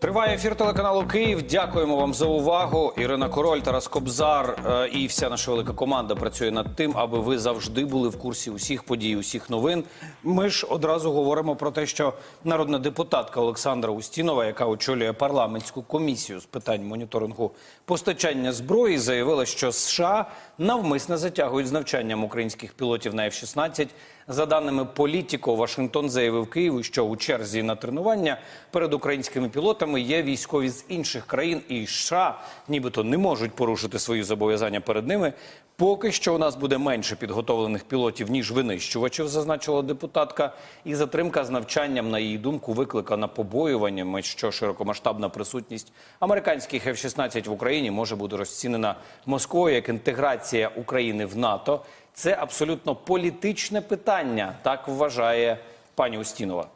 Триває ефір телеканалу Київ. Дякуємо вам за увагу. Ірина Король, Тарас Кобзар е, і вся наша велика команда працює над тим, аби ви завжди були в курсі усіх подій, усіх новин. Ми ж одразу говоримо про те, що народна депутатка Олександра Устінова, яка очолює парламентську комісію з питань моніторингу постачання зброї, заявила, що США навмисно затягують з навчанням українських пілотів на F-16. За даними політіко, Вашингтон заявив Києву, що у черзі на тренування перед українськими пілотами є військові з інших країн, і США нібито не можуть порушити свої зобов'язання перед ними. Поки що у нас буде менше підготовлених пілотів ніж винищувачів, зазначила депутатка. І затримка з навчанням, на її думку, викликана побоюваннями, що широкомасштабна присутність американських F-16 в Україні може бути розцінена Москвою як інтеграція України в НАТО. Це абсолютно політичне питання, так вважає пані Устінова.